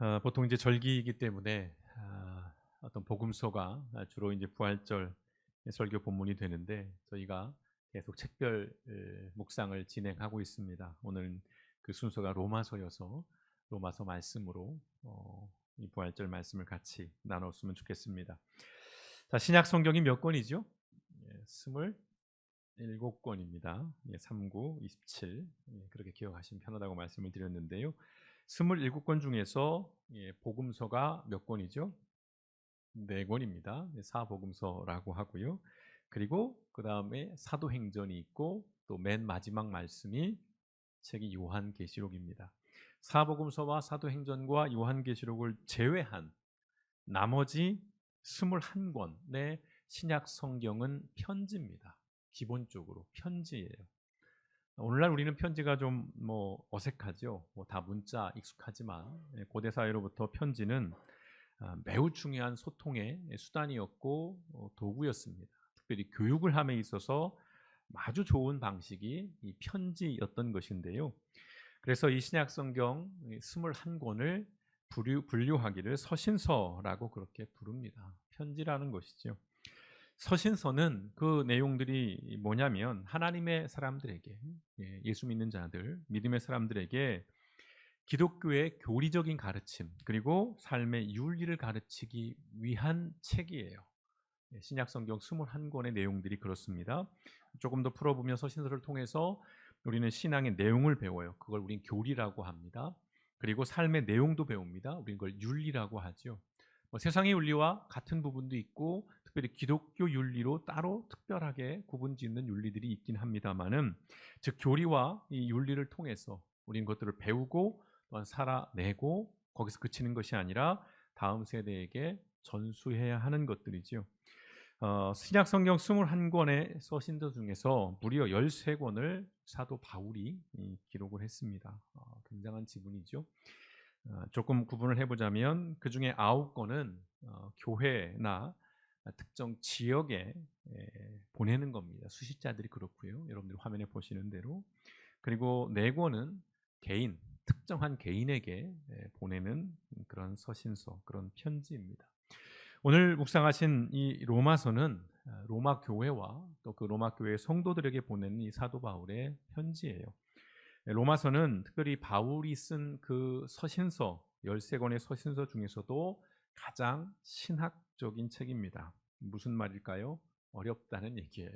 어, 보통 이제 절기이기 때문에 아, 어떤 복음서가 주로 이제 부활절 설교 본문이 되는데 저희가 계속 책별 에, 묵상을 진행하고 있습니다. 오늘 그 순서가 로마서여서 로마서 말씀으로 어, 이 부활절 말씀을 같이 나눴으면 좋겠습니다. 자, 신약 성경이 몇 권이죠? 예, 스물 일곱 권입니다. 예, 39, 27 예, 그렇게 기억하시면 편하다고 말씀을 드렸는데요. 27권 중에서 예, 복음서가 몇 권이죠? 네 권입니다. 사복음서라고 하고요. 그리고 그 다음에 사도행전이 있고 또 맨 마지막 말씀이 책이 요한계시록입니다. 사복음서와 사도행전과 요한계시록을 제외한 나머지 21권의 신약 성경은 편지입니다. 기본적으로 편지예요. 오늘날 우리는 편지가 좀 뭐 어색하죠. 뭐 다 문자 익숙하지만 예, 고대 사회로부터 편지는 아, 매우 중요한 소통의 수단이었고 어, 도구였습니다. 특별히 교육을 함에 있어서 아주 좋은 방식이 이 편지였던 것인데요. 그래서 이 신약 성경 21권을 분류하기를 서신서라고 그렇게 부릅니다. 편지라는 것이죠. 서신서는 그 내용들이 뭐냐면 하나님의 사람들에게 예, 예수 믿는 자들, 믿음의 사람들에게 기독교의 교리적인 가르침 그리고 삶의 윤리를 가르치기 위한 책이에요. 예, 신약 성경 21권의 내용들이 그렇습니다. 조금 더 풀어보면 서신서를 통해서 우리는 신앙의 내용을 배워요. 그걸 우린 교리라고 합니다. 그리고 삶의 내용도 배웁니다. 우리는 그걸 윤리라고 하죠. 뭐 세상의 윤리와 같은 부분도 있고 특별히 기독교 윤리로 따로 특별하게 구분짓는 윤리들이 있긴 합니다만은 즉 교리와 이 윤리를 통해서 우리는 것들을 배우고 또한 살아내고 거기서 그치는 것이 아니라 다음 세대에게 전수해야 하는 것들이지요. 어, 신약 성경 21권의 서신도 중에서 무려 13권을 사도 바울이 기록을 했습니다. 어, 굉장한 지분이죠. 어, 조금 구분을 해보자면 그 중에 9권은 어, 교회나 특정 지역에 보내는 겁니다. 수식자들이 그렇고요. 여러분들 화면에 보시는 대로 그리고 네 권은 개인 특정한 개인에게 보내는 그런 서신서 그런 편지입니다. 오늘 묵상하신 이 로마서는 아, 로마 교회와 또 그 로마 교회 성도들에게 보내는 이 사도 바울의 편지예요. 로마서는 특별히 바울이 쓴 그 서신서 13권의 서신서 중에서도 가장 신학적인 책입니다. 무슨 말일까요? 어렵다는 얘기예요.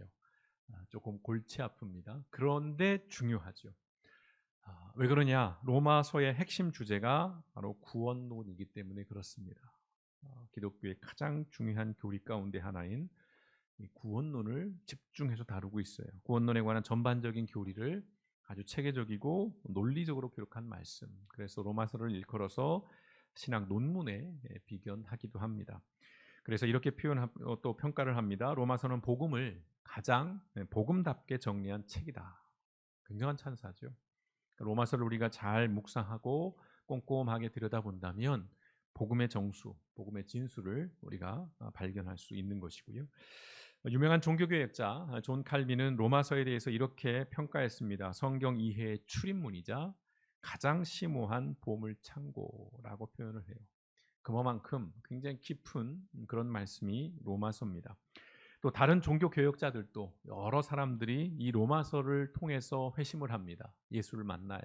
아, 조금 골치 아픕니다. 그런데 중요하죠. 아, 왜 그러냐? 로마서의 핵심 주제가 바로 구원론이기 때문에 그렇습니다. 아, 기독교의 가장 중요한 교리 가운데 하나인 구원론을 집중해서 다루고 있어요. 구원론에 관한 전반적인 교리를 아주 체계적이고 논리적으로 기록한 말씀. 그래서 로마서를 일컬어서 신학 논문에 비견하기도 합니다. 그래서 이렇게 표현 어, 또 평가를 합니다. 로마서는 복음을 가장 네, 복음답게 정리한 책이다. 굉장한 찬사죠. 로마서를 우리가 잘 묵상하고 꼼꼼하게 들여다본다면 복음의 정수, 복음의 진수를 우리가 아, 발견할 수 있는 것이고요. 유명한 종교교역자 존 칼빈은 로마서에 대해서 이렇게 평가했습니다. 성경 이해의 출입문이자 가장 심오한 보물 창고라고 표현을 해요. 그만큼 굉장히 깊은 그런 말씀이 로마서입니다. 또 다른 종교 교역자들도 여러 사람들이 이 로마서를 통해서 회심을 합니다. 예수를 만나요.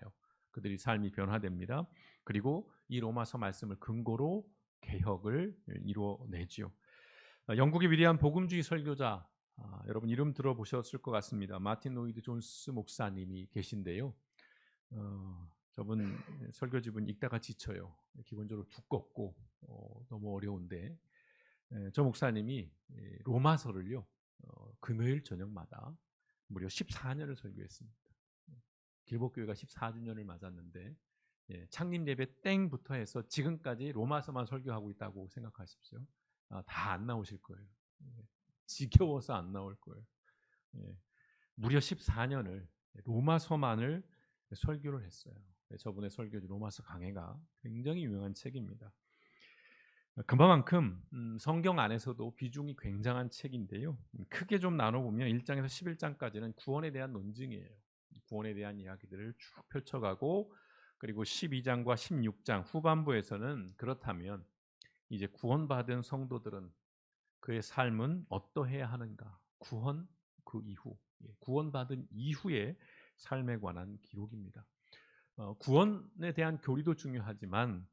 그들이 삶이 변화됩니다. 그리고 이 로마서 말씀을 근거로 개혁을 이루어내지요. 영국의 위대한 복음주의 설교자 아, 여러분 이름 들어보셨을 것 같습니다. 마틴 노이드 존스 목사님이 계신데요. 어, 저분 설교집은 읽다가 지쳐요. 기본적으로 두껍고 어, 너무 어려운데 에, 저 목사님이 에, 로마서를요 어, 금요일 저녁마다 무려 14년을 설교했습니다. 길복교회가 14주년을 맞았는데 예, 창립 예배 땡부터 해서 지금까지 로마서만 설교하고 있다고 생각하십시오. 아, 다안 나오실 거예요. 예, 지겨워서 안 나올 거예요. 예, 무려 14년을 로마서만을 설교를 했어요. 네, 저번에 설교지 로마서 강해가 굉장히 유명한 책입니다. 그만큼 음, 성경 안에서도 비중이 굉장한 책인데요. 음, 크게 좀 나눠보면 1장에서 11장까지는 구원에 대한 논증이에요. 구원에 대한 이야기들을 쭉 펼쳐가고 그리고 12장과 16장 후반부에서는 그렇다면 이제 구원받은 성도들은 그의 삶은 어떠해야 하는가? 구원 그 이후, 예, 구원받은 이후의 삶에 관한 기록입니다. 어, 구원에 대한 교리도 중요하지만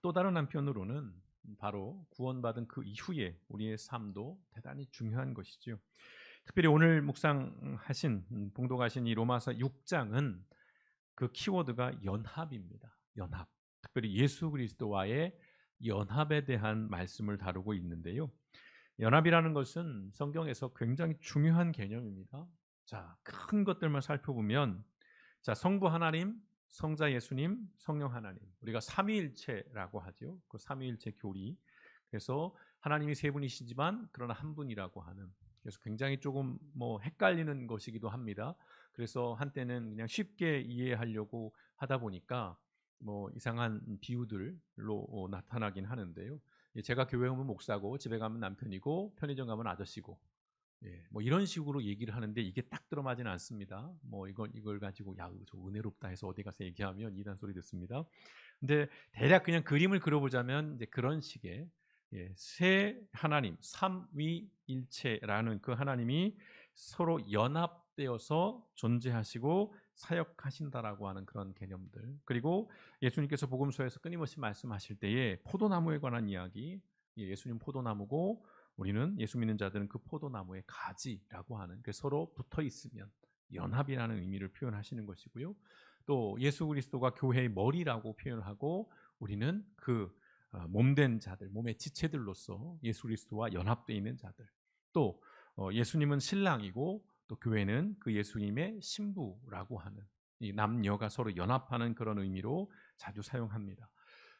또 다른 한편으로는 바로 구원받은 그 이후에 우리의 삶도 대단히 중요한 것이죠. 특별히 오늘 묵상하신 음, 봉독하신 이 로마서 6장은 그 키워드가 연합입니다. 연합. 특별히 예수 그리스도와의 연합에 대한 말씀을 다루고 있는데요. 연합이라는 것은 성경에서 굉장히 중요한 개념입니다. 자, 큰 것들만 살펴보면 자, 성부 하나님, 성자 예수님, 성령 하나님. 우리가 삼위일체라고 하죠. 그 삼위일체 교리. 그래서 하나님이 세 분이시지만 그러나 한 분이라고 하는. 그래서 굉장히 조금 뭐 헷갈리는 것이기도 합니다. 그래서 한때는 그냥 쉽게 이해하려고 하다 보니까 뭐 이상한 비유들로 어, 나타나긴 하는데요. 예, 제가 교회 오면 목사고 집에 가면 남편이고 편의점 가면 아저씨고 예, 뭐 이런 식으로 얘기를 하는데 이게 딱 들어맞지는 않습니다. 뭐 이걸 이걸 가지고 야 저 은혜롭다 해서 어디 가서 얘기하면 이단 소리 듣습니다. 근데 대략 그냥 그림을 그려보자면 이제 그런 식의 예, 세 하나님 삼위일체라는 그 하나님이 서로 연합되어서 존재하시고 사역하신다라고 하는 그런 개념들. 그리고 예수님께서 복음서에서 끊임없이 말씀하실 때에 포도나무에 관한 이야기. 예, 예수님 포도나무고 우리는 예수 믿는 자들은 그 포도나무의 가지라고 하는 그 서로 붙어 있으면 연합이라는 의미를 표현하시는 것이고요. 또 예수 그리스도가 교회의 머리라고 표현하고 우리는 그 어, 몸된 자들, 몸의 지체들로서 예수 그리스도와 연합되어 있는 자들. 또 어, 예수님은 신랑이고 또 교회는 그 예수님의 신부라고 하는 이 남녀가 서로 연합하는 그런 의미로 자주 사용합니다.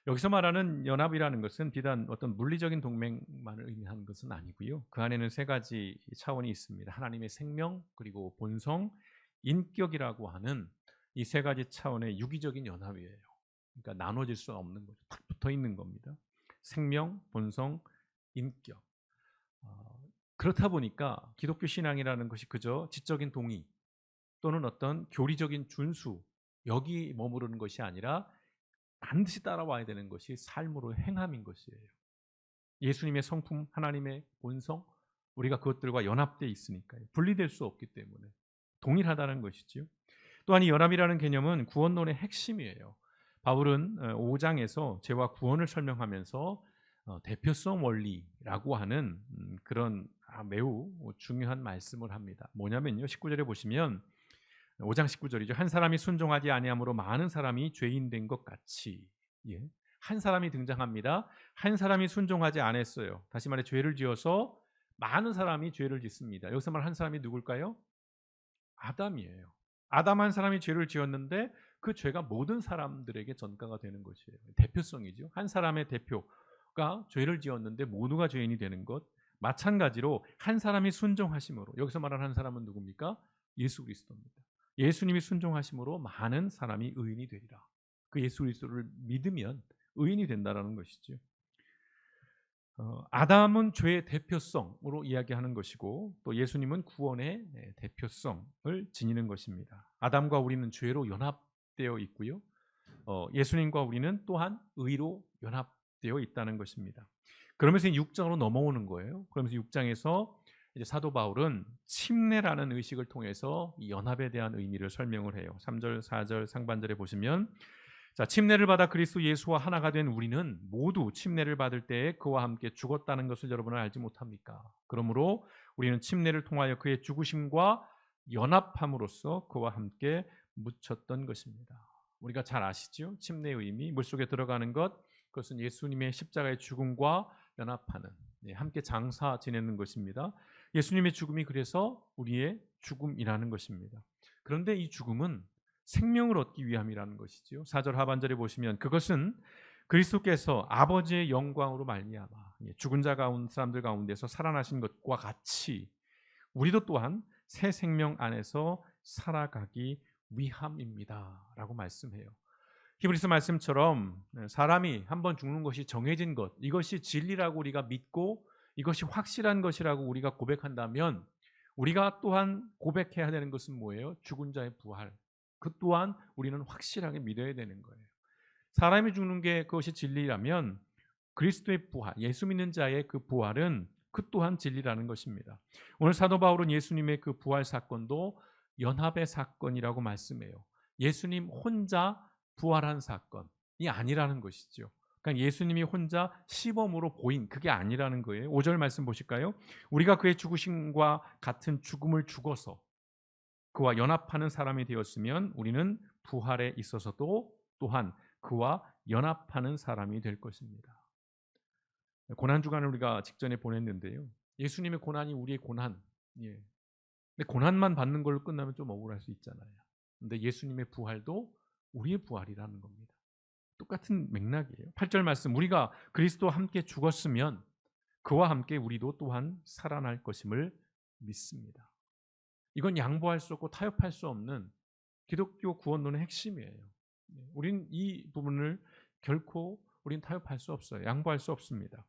여기서 말하는 연합이라는 것은 비단 어떤 물리적인 동맹만을 의미하는 것은 아니고요. 그 안에는 세 가지 차원이 있습니다. 하나님의 생명, 그리고 본성, 인격이라고 하는 이 세 가지 차원의 유기적인 연합이에요. 그러니까 나눠질 수 없는 거죠. 딱 붙어 있는 겁니다. 생명, 본성, 인격. 어, 그렇다 보니까 기독교 신앙이라는 것이 그저 지적인 동의 또는 어떤 교리적인 준수 여기 머무르는 것이 아니라 반드시 따라와야 되는 것이 삶으로 행함인 것이에요. 예수님의 성품, 하나님의 본성, 우리가 그것들과 연합되어 있으니까요. 분리될 수 없기 때문에 동일하다는 것이지요. 또한 이 연합이라는 개념은 구원론의 핵심이에요. 바울은 5장에서 어, 죄와 구원을 설명하면서 어, 대표성 원리라고 하는 음, 그런 아, 매우 중요한 말씀을 합니다. 뭐냐면요. 19절에 보시면 5장 19절이죠. 한 사람이 순종하지 아니함으로 많은 사람이 죄인 된 것 같이 예. 한 사람이 등장합니다. 한 사람이 순종하지 않았어요. 다시 말해 죄를 지어서 많은 사람이 죄를 짓습니다. 여기서 말 한 사람이 누굴까요? 아담이에요. 아담 한 사람이 죄를 지었는데 그 죄가 모든 사람들에게 전가가 되는 것이에요. 대표성이죠. 한 사람의 대표가 죄를 지었는데 모두가 죄인이 되는 것. 마찬가지로 한 사람이 순종하심으로 여기서 말하는 한 사람은 누굽니까? 예수 그리스도입니다. 예수님이 순종하심으로 많은 사람이 의인이 되리라. 그 예수 그리스도를 믿으면 의인이 된다라는 것이죠. 어, 아담은 죄의 대표성으로 이야기하는 것이고 또 예수님은 구원의 네, 대표성을 지니는 것입니다. 아담과 우리는 죄로 연합되어 있고요. 어, 예수님과 우리는 또한 의로 연합되어 있다는 것입니다. 그러면서 6장으로 넘어오는 거예요. 그러면서 6장에서 이제 사도 바울은 침례라는 의식을 통해서 이 연합에 대한 의미를 설명을 해요. 3절, 4절 상반절에 보시면 자, 침례를 받아 그리스도 예수와 하나가 된 우리는 모두 침례를 받을 때에 그와 함께 죽었다는 것을 여러분은 알지 못합니까? 그러므로 우리는 침례를 통하여 그의 죽으심과 연합함으로써 그와 함께 묻혔던 것입니다. 우리가 잘 아시죠? 침례의 의미, 물속에 들어가는 것, 그것은 예수님의 십자가의 죽음과 연합하는 네, 함께 장사 지내는 것입니다. 예수님의 죽음이 그래서 우리의 죽음이라는 것입니다. 그런데 이 죽음은 생명을 얻기 위함이라는 것이지요. 4절 하반절에 보시면 그것은 그리스도께서 아버지의 영광으로 말미암아 예, 죽은 자 가운 사람들 가운데서 살아나신 것과 같이 우리도 또한 새 생명 안에서 살아가기 위함입니다라고 말씀해요. 히브리서 말씀처럼 사람이 한번 죽는 것이 정해진 것, 이것이 진리라고 우리가 믿고 이것이 확실한 것이라고 우리가 고백한다면 우리가 또한 고백해야 되는 것은 뭐예요? 죽은 자의 부활. 그 또한 우리는 확실하게 믿어야 되는 거예요. 사람이 죽는 게 그것이 진리라면 그리스도의 부활, 예수 믿는 자의 그 부활은 그 또한 진리라는 것입니다. 오늘 사도 바울은 예수님의 그 부활 사건도 연합의 사건이라고 말씀해요. 예수님 혼자 부활한 사건이 아니라는 것이죠. 그러니까 예수님이 혼자 시범으로 보인 그게 아니라는 거예요. 5절 말씀 보실까요? 우리가 그의 죽으심과 같은 죽음을 죽어서 그와 연합하는 사람이 되었으면 우리는 부활에 있어서도 또한 그와 연합하는 사람이 될 것입니다. 고난 주간을 우리가 직전에 보냈는데요. 예수님의 고난이 우리의 고난. 예. 근데 고난만 받는 걸로 끝나면 좀 억울할 수 있잖아요. 근데 예수님의 부활도 우리의 부활이라는 겁니다. 똑같은 맥락이에요. 8절 말씀 우리가 그리스도와 함께 죽었으면 그와 함께 우리도 또한 살아날 것임을 믿습니다. 이건 양보할 수 없고 타협할 수 없는 기독교 구원론의 핵심이에요. 우린 이 부분을 결코 우린 타협할 수 없어요. 양보할 수 없습니다.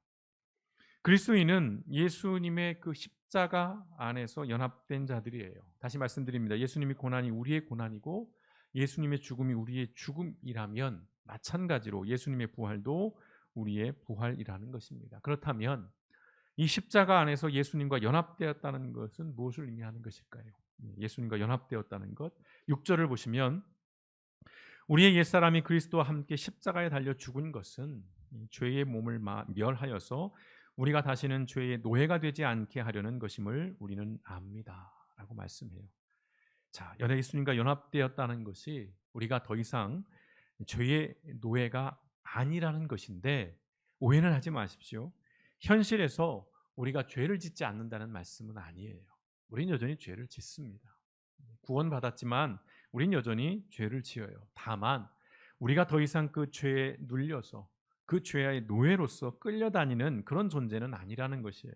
그리스도인은 예수님의 그 십자가 안에서 연합된 자들이에요. 다시 말씀드립니다. 예수님의 고난이 우리의 고난이고 예수님의 죽음이 우리의 죽음이라면 마찬가지로 예수님의 부활도 우리의 부활이라는 것입니다. 그렇다면 이 십자가 안에서 예수님과 연합되었다는 것은 무엇을 의미하는 것일까요? 예, 예수님과 연합되었다는 것. 6절을 보시면 우리의 옛사람이 그리스도와 함께 십자가에 달려 죽은 것은 죄의 몸을 멸하여서 우리가 다시는 죄의 노예가 되지 않게 하려는 것임을 우리는 압니다 라고 말씀해요. 자, 연애 예수님과 연합되었다는 것이 우리가 더 이상 죄의 노예가 아니라는 것인데 오해는 하지 마십시오. 현실에서 우리가 죄를 짓지 않는다는 말씀은 아니에요. 우린 여전히 죄를 짓습니다. 구원받았지만 우린 여전히 죄를 지어요. 다만 우리가 더 이상 그 죄에 눌려서 그 죄의 노예로서 끌려다니는 그런 존재는 아니라는 것이에요.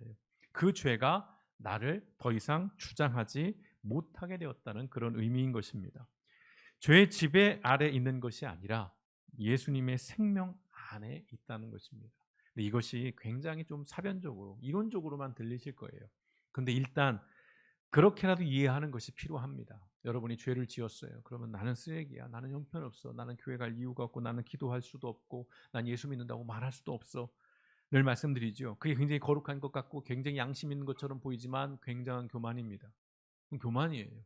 그 죄가 나를 더 이상 주장하지 못하게 되었다는 그런 의미인 것입니다. 죄의 지배 아래 있는 것이 아니라 예수님의 생명 안에 있다는 것입니다. 이것이 굉장히 좀 사변적으로 이론적으로만 들리실 거예요. 근데 일단 그렇게라도 이해하는 것이 필요합니다. 여러분이 죄를 지었어요. 그러면 나는 쓰레기야. 나는 형편없어. 나는 교회 갈 이유가 없고 나는 기도할 수도 없고 난 예수 믿는다고 말할 수도 없어. 늘 말씀드리죠. 그게 굉장히 거룩한 것 같고 굉장히 양심 있는 것처럼 보이지만 굉장한 교만입니다. 교만이에요.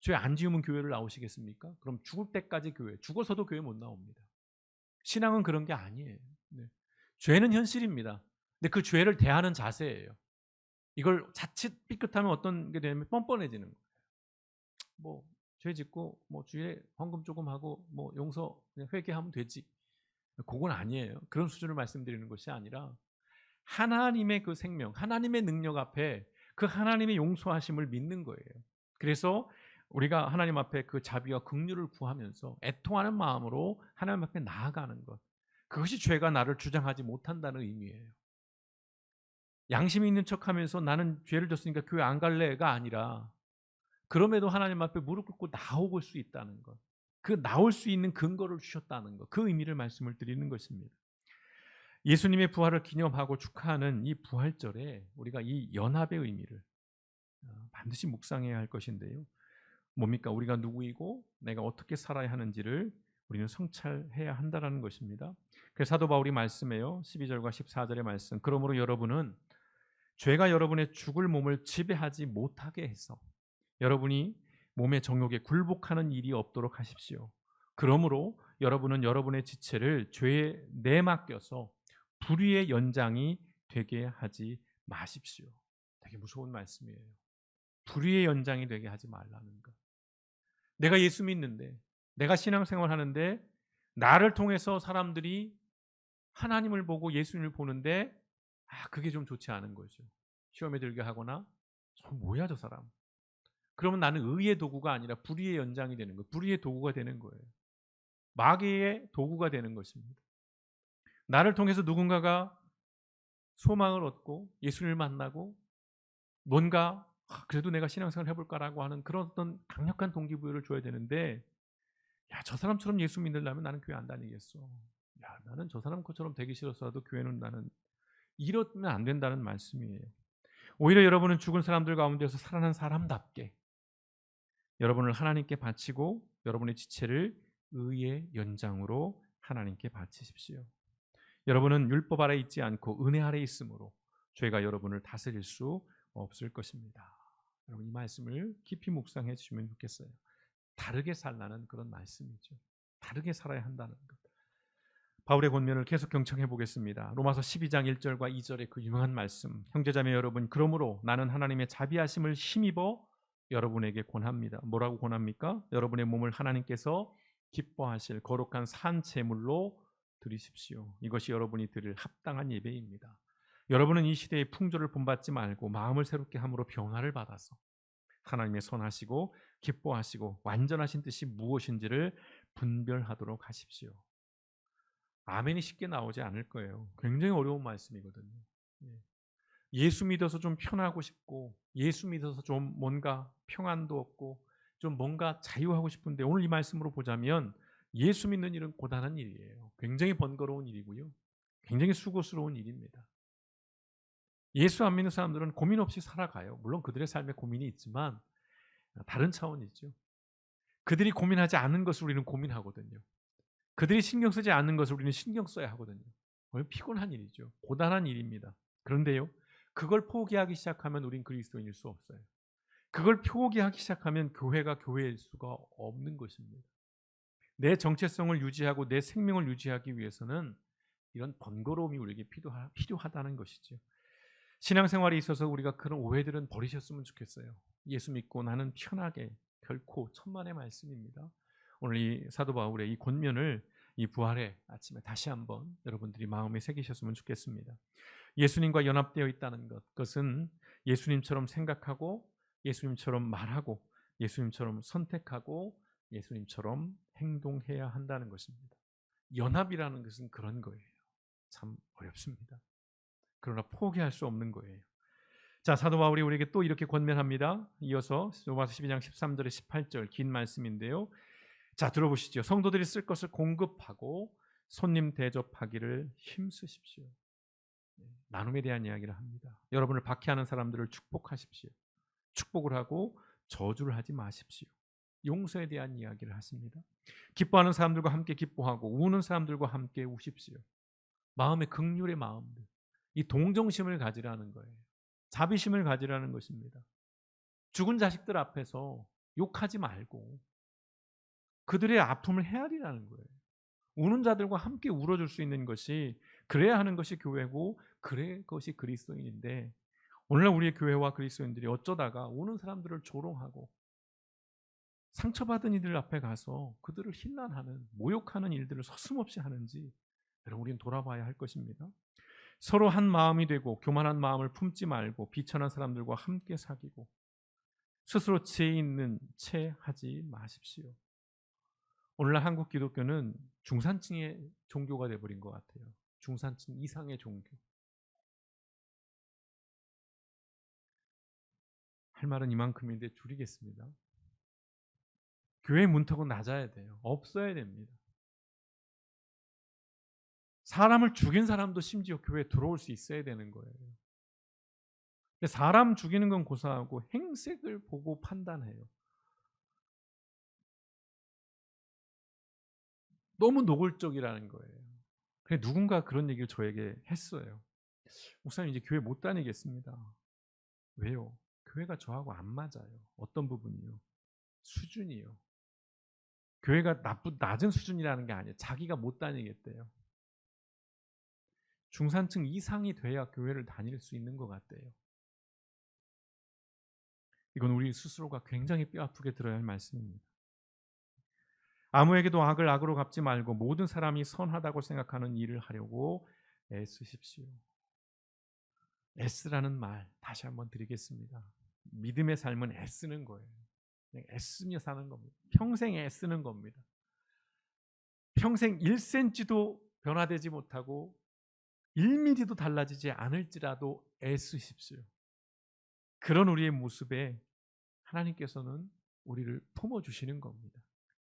죄 안 지으면 교회를 나오시겠습니까? 그럼 죽을 때까지 교회, 죽어서도 교회 못 나옵니다. 신앙은 그런 게 아니에요. 네. 죄는 현실입니다. 근데 그 죄를 대하는 자세예요. 이걸 자칫 삐끗하면 어떤 게 되면 뻔뻔해지는 거예요. 뭐 죄 짓고 뭐 주일에 헌금 조금 하고 뭐 용서 그냥 회개하면 되지. 그건 아니에요. 그런 수준을 말씀드리는 것이 아니라 하나님의 그 생명, 하나님의 능력 앞에 그 하나님의 용서하심을 믿는 거예요. 그래서 우리가 하나님 앞에 그 자비와 긍휼을 구하면서 애통하는 마음으로 하나님 앞에 나아가는 것. 그것이 죄가 나를 주장하지 못한다는 의미예요. 양심이 있는 척하면서 나는 죄를 졌으니까 교회 안 갈래가 아니라 그럼에도 하나님 앞에 무릎 꿇고 나오고 수 있다는 것. 그 나올 수 있는 근거를 주셨다는 것. 그 의미를 말씀을 드리는 것입니다. 예수님의 부활을 기념하고 축하하는 이 부활절에 우리가 이 연합의 의미를 어, 반드시 묵상해야 할 것인데요. 뭡니까? 우리가 누구이고 내가 어떻게 살아야 하는지를 우리는 성찰해야 한다라는 것입니다. 그래서 사도 바울이 말씀해요. 12절과 14절의 말씀. 그러므로 여러분은 죄가 여러분의 죽을 몸을 지배하지 못하게 해서 여러분이 몸의 정욕에 굴복하는 일이 없도록 하십시오. 그러므로 여러분은 여러분의 지체를 죄에 내맡겨서 불의의 연장이 되게 하지 마십시오. 되게 무서운 말씀이에요. 불의의 연장이 되게 하지 말라는 것. 내가 예수 믿는데, 내가 신앙생활 하는데, 나를 통해서 사람들이 하나님을 보고 예수님을 보는데, 아, 그게 좀 좋지 않은 거죠. 시험에 들게 하거나, 저 뭐야, 저 사람. 그러면 나는 의의 도구가 아니라 불의의 연장이 되는 거예요. 불의의 도구가 되는 거예요. 마귀의 도구가 되는 것입니다. 나를 통해서 누군가가 소망을 얻고 예수를 만나고 뭔가 아, 그래도 내가 신앙생활 해볼까라고 하는 그런 어떤 강력한 동기부여를 줘야 되는데 야 저 사람처럼 예수 믿으려면 나는 교회 안 다니겠어. 야 나는 저 사람 것처럼 되기 싫어서라도 교회는 나는 이러면 안 된다는 말씀이에요. 오히려 여러분은 죽은 사람들 가운데서 살아난 사람답게 여러분을 하나님께 바치고 여러분의 지체를 의의 연장으로 하나님께 바치십시오. 여러분은 율법 아래 있지 않고 은혜 아래 있으므로 죄가 여러분을 다스릴 수 없을 것입니다. 여러분 이 말씀을 깊이 묵상해 주시면 좋겠어요. 다르게 살라는 그런 말씀이죠. 다르게 살아야 한다는 것. 바울의 권면을 계속 경청해 보겠습니다. 로마서 12장 1절과 2절의 그 유명한 말씀. 형제자매 여러분, 그러므로 나는 하나님의 자비하심을 힘입어 여러분에게 권합니다. 뭐라고 권합니까? 여러분의 몸을 하나님께서 기뻐하실 거룩한 산 제물로 드리십시오. 이것이 여러분이 드릴 합당한 예배입니다. 여러분은 이 시대의 풍조를 본받지 말고 마음을 새롭게 함으로 변화를 받아서 하나님의 선하시고 기뻐하시고 완전하신 뜻이 무엇인지를 분별하도록 하십시오. 아멘이 쉽게 나오지 않을 거예요. 굉장히 어려운 말씀이거든요. 예. 예수 믿어서 좀 편하고 싶고 예수 믿어서 좀 뭔가 평안도 없고 좀 뭔가 자유하고 싶은데 오늘 이 말씀으로 보자면 예수 믿는 일은 고단한 일이에요. 굉장히 번거로운 일이고요. 굉장히 수고스러운 일입니다. 예수 안 믿는 사람들은 고민 없이 살아가요. 물론 그들의 삶에 고민이 있지만 다른 차원이죠. 그들이 고민하지 않는 것을 우리는 고민하거든요. 그들이 신경 쓰지 않는 것을 우리는 신경 써야 하거든요. 피곤한 일이죠. 고단한 일입니다. 그런데요, 그걸 포기하기 시작하면 우린 그리스도인일 수 없어요. 그걸 포기하기 시작하면 교회가 교회일 수가 없는 것입니다. 내 정체성을 유지하고 내 생명을 유지하기 위해서는 이런 번거로움이 우리에게 필요하다는 것이죠. 신앙생활에 있어서 우리가 그런 오해들은 버리셨으면 좋겠어요. 예수 믿고 나는 편하게 결코 천만의 말씀입니다. 오늘 이 사도 바울의 이 권면을 이 부활의 아침에 다시 한번 여러분들이 마음에 새기셨으면 좋겠습니다. 예수님과 연합되어 있다는 것, 그것은 예수님처럼 생각하고 예수님처럼 말하고 예수님처럼 선택하고 예수님처럼 행동해야 한다는 것입니다. 연합이라는 것은 그런 거예요. 참 어렵습니다. 그러나 포기할 수 없는 거예요. 자, 사도 바울이 우리에게 또 이렇게 권면합니다. 이어서 로마서 12장 13절에 18절 긴 말씀인데요. 자, 들어보시죠. 성도들이 쓸 것을 공급하고 손님 대접하기를 힘쓰십시오. 네, 나눔에 대한 이야기를 합니다. 여러분을 박해하는 사람들을 축복하십시오. 축복을 하고 저주를 하지 마십시오. 용서에 대한 이야기를 하십니다. 기뻐하는 사람들과 함께 기뻐하고 우는 사람들과 함께 우십시오. 마음의 극률의 마음들. 이 동정심을 가지라는 거예요. 자비심을 가지라는 것입니다. 죽은 자식들 앞에서 욕하지 말고 그들의 아픔을 헤아리라는 거예요. 우는 자들과 함께 울어줄 수 있는 것이 그래야 하는 것이 교회고 그래 것이 그리스도인인데 오늘날 우리의 교회와 그리스도인들이 어쩌다가 우는 사람들을 조롱하고 상처받은 이들 앞에 가서 그들을 힐난하는 모욕하는 일들을 서슴없이 하는지 여러분 우리는 돌아봐야 할 것입니다. 서로 한 마음이 되고 교만한 마음을 품지 말고 비천한 사람들과 함께 사귀고 스스로 지혜 있는 채 하지 마십시오. 오늘날 한국 기독교는 중산층의 종교가 돼버린 것 같아요. 중산층 이상의 종교. 할 말은 이만큼인데 줄이겠습니다. 교회 문턱은 낮아야 돼요. 없어야 됩니다. 사람을 죽인 사람도 심지어 교회에 들어올 수 있어야 되는 거예요. 사람 죽이는 건 고사하고 행색을 보고 판단해요. 너무 노골적이라는 거예요. 그래 누군가 그런 얘기를 저에게 했어요. 목사님 이제 교회 못 다니겠습니다. 왜요? 교회가 저하고 안 맞아요. 어떤 부분이요? 수준이요. 교회가 나쁜 낮은 수준이라는 게 아니에요. 자기가 못 다니겠대요. 중산층 이상이 돼야 교회를 다닐 수 있는 것 같대요. 이건 우리 스스로가 굉장히 뼈아프게 들어야 할 말씀입니다. 아무에게도 악을 악으로 갚지 말고 모든 사람이 선하다고 생각하는 일을 하려고 애쓰십시오. 애쓰라는 말 다시 한번 드리겠습니다. 믿음의 삶은 애쓰는 거예요. 애쓰며 사는 겁니다. 평생 애쓰는 겁니다. 평생 1cm도 변화되지 못하고 1mm도 달라지지 않을지라도 애쓰십시오. 그런 우리의 모습에 하나님께서는 우리를 품어주시는 겁니다.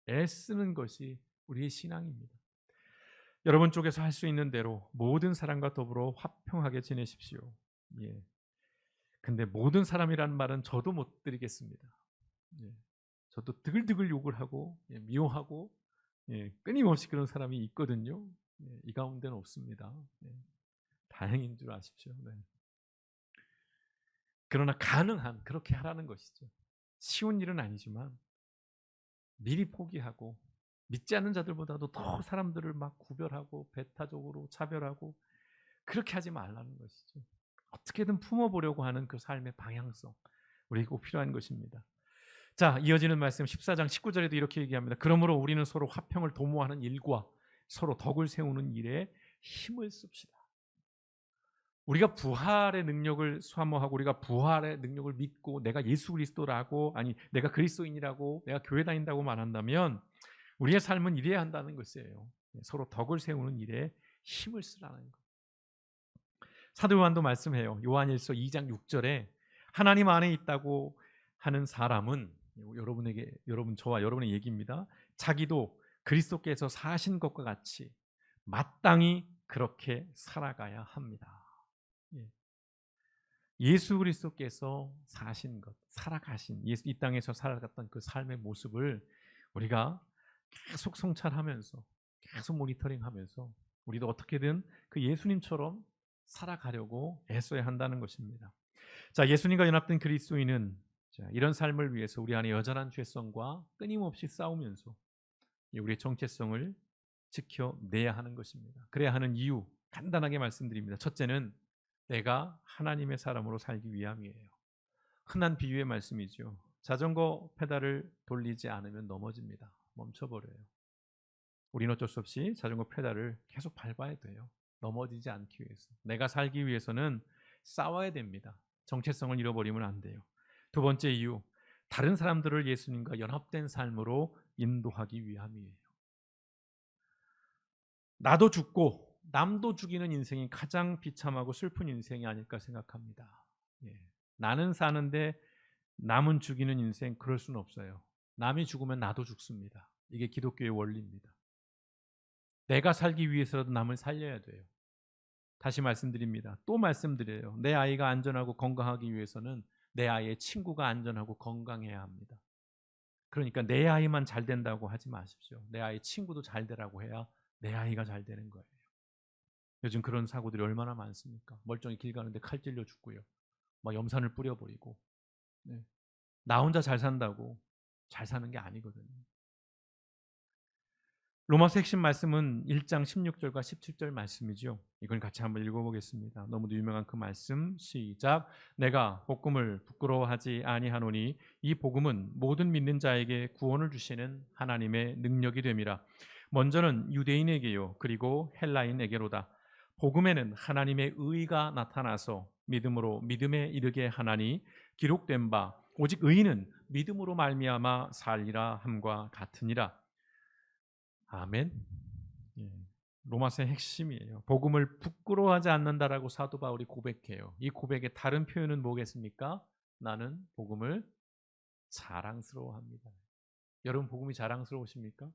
애쓰는 것이 우리의 신앙입니다. 여러분 쪽에서 할 수 있는 대로 모든 사람과 더불어 화평하게 지내십시오. 예. 근데 모든 사람이라는 말은 저도 못 드리겠습니다. 예. 저도 드글드글 욕을 하고 예, 미워하고 예, 끊임없이 그런 사람이 있거든요. 예, 이 가운데는 없습니다. 예, 다행인 줄 아십시오. 네. 그러나 가능한 그렇게 하라는 것이죠. 쉬운 일은 아니지만 미리 포기하고 믿지 않는 자들보다도 더 사람들을 막 구별하고 배타적으로 차별하고 그렇게 하지 말라는 것이죠. 어떻게든 품어보려고 하는 그 삶의 방향성 우리에게 꼭 필요한 것입니다. 자, 이어지는 말씀 14장 19절에도 이렇게 얘기합니다. 그러므로 우리는 서로 화평을 도모하는 일과 서로 덕을 세우는 일에 힘을 씁시다. 우리가 부활의 능력을 사모하고 우리가 부활의 능력을 믿고 내가 예수 그리스도라고 아니 내가 그리스도인이라고 내가 교회 다닌다고 말한다면 우리의 삶은 이래야 한다는 것이에요. 서로 덕을 세우는 일에 힘을 쓰라는 것. 사도 요한도 말씀해요. 요한일서 2장 6절에 하나님 안에 있다고 하는 사람은 여러분에게 여러분 저와 여러분의 얘기입니다. 자기도 그리스도께서 사신 것과 같이 마땅히 그렇게 살아가야 합니다. 예. 예수 그리스도께서 사신 것, 살아가신 예수 이 땅에서 살아갔던 그 삶의 모습을 우리가 계속 성찰하면서 계속 모니터링하면서 우리도 어떻게든 그 예수님처럼 살아가려고 애써야 한다는 것입니다. 자, 예수님과 연합된 그리스도인은 자, 이런 삶을 위해서 우리 안에 여전한 죄성과 끊임없이 싸우면서 우리의 정체성을 지켜내야 하는 것입니다. 그래야 하는 이유 간단하게 말씀드립니다. 첫째는 내가 하나님의 사람으로 살기 위함이에요. 흔한 비유의 말씀이죠. 자전거 페달을 돌리지 않으면 넘어집니다. 멈춰버려요. 우리는 어쩔 수 없이 자전거 페달을 계속 밟아야 돼요. 넘어지지 않기 위해서. 내가 살기 위해서는 싸워야 됩니다. 정체성을 잃어버리면 안 돼요. 두 번째 이유, 다른 사람들을 예수님과 연합된 삶으로 인도하기 위함이에요. 나도 죽고 남도 죽이는 인생이 가장 비참하고 슬픈 인생이 아닐까 생각합니다. 예. 나는 사는데 남은 죽이는 인생 그럴 수는 없어요. 남이 죽으면 나도 죽습니다. 이게 기독교의 원리입니다. 내가 살기 위해서라도 남을 살려야 돼요. 다시 말씀드립니다. 또 말씀드려요. 내 아이가 안전하고 건강하기 위해서는 내 아이의 친구가 안전하고 건강해야 합니다. 그러니까 내 아이만 잘 된다고 하지 마십시오. 내 아이 친구도 잘 되라고 해야 내 아이가 잘 되는 거예요. 요즘 그런 사고들이 얼마나 많습니까? 멀쩡히 길 가는데 칼 찔려 죽고요. 막 염산을 뿌려버리고. 네. 나 혼자 잘 산다고 잘 사는 게 아니거든요. 로마서 핵심 말씀은 1장 16절과 17절 말씀이죠. 이걸 같이 한번 읽어보겠습니다. 너무도 유명한 그 말씀 시작. 내가 복음을 부끄러워하지 아니하노니 이 복음은 모든 믿는 자에게 구원을 주시는 하나님의 능력이 됨이라. 먼저는 유대인에게요 그리고 헬라인에게로다. 복음에는 하나님의 의가 나타나서 믿음으로 믿음에 이르게 하나니 기록된 바 오직 의인은 믿음으로 말미암아 살리라 함과 같으니라. 아멘. 예. 로마서의 핵심이에요. 복음을 부끄러워하지 않는다라고 사도 바울이 고백해요. 이 고백의 다른 표현은 뭐겠습니까? 나는 복음을 자랑스러워합니다. 여러분 복음이 자랑스러우십니까?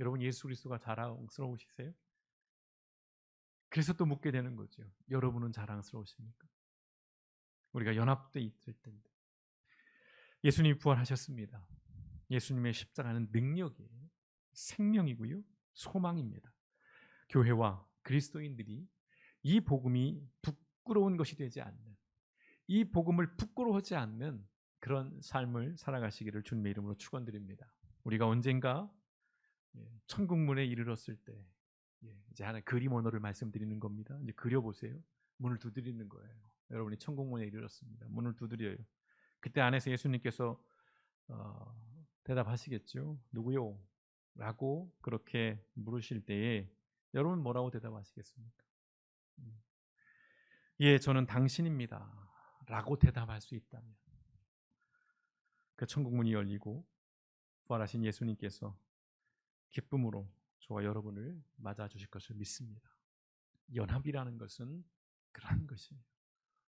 여러분 예수 그리스도가 자랑스러우시세요? 그래서 또 묻게 되는 거죠. 여러분은 자랑스러우십니까? 우리가 연합돼 있을 텐데. 예수님이 부활하셨습니다. 예수님의 십자가는 능력이에요. 생명이고요. 소망입니다. 교회와 그리스도인들이 이 복음이 부끄러운 것이 되지 않는 이 복음을 부끄러워하지 않는 그런 삶을 살아가시기를 주님의 이름으로 축원드립니다. 우리가 언젠가 예, 천국문에 이르렀을 때 예, 이제 하나 그림 언어를 말씀드리는 겁니다. 이제 그려 보세요. 문을 두드리는 거예요. 여러분이 천국문에 이르렀습니다. 문을 두드려요. 그때 안에서 예수님께서 어, 대답하시겠죠. 누구요? 라고 그렇게 물으실 때에 여러분 뭐라고 대답하시겠습니까? 음. 예, 저는 당신입니다. 라고 대답할 수 있다면 그 천국문이 열리고 부활하신 예수님께서 기쁨으로 저와 여러분을 맞아 주실 것을 믿습니다. 연합이라는 것은 그러한 것이에요.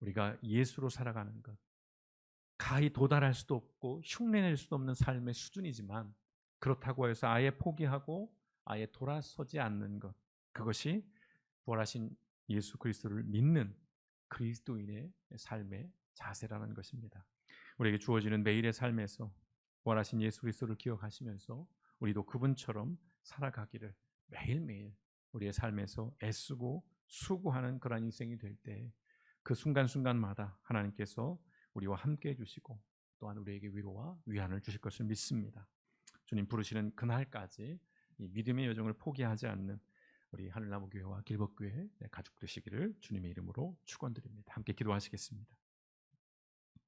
우리가 예수로 살아가는 것. 가히 도달할 수도 없고 흉내낼 수도 없는 삶의 수준이지만 그렇다고 해서 아예 포기하고 아예 돌아서지 않는 것. 그것이 부활하신 예수 그리스도를 믿는 그리스도인의 삶의 자세라는 것입니다. 우리에게 주어지는 매일의 삶에서 부활하신 예수 그리스도를 기억하시면서 우리도 그분처럼 살아가기를 매일매일 우리의 삶에서 애쓰고 수고하는 그런 인생이 될 때 그 순간순간마다 하나님께서 우리와 함께 해주시고 또한 우리에게 위로와 위안을 주실 것을 믿습니다. 주님 부르시는 그날까지 이 믿음의 여정을 포기하지 않는 우리 하늘나무 교회와 길법교회 가족 되시기를 주님의 이름으로 축원드립니다. 함께 기도하시겠습니다.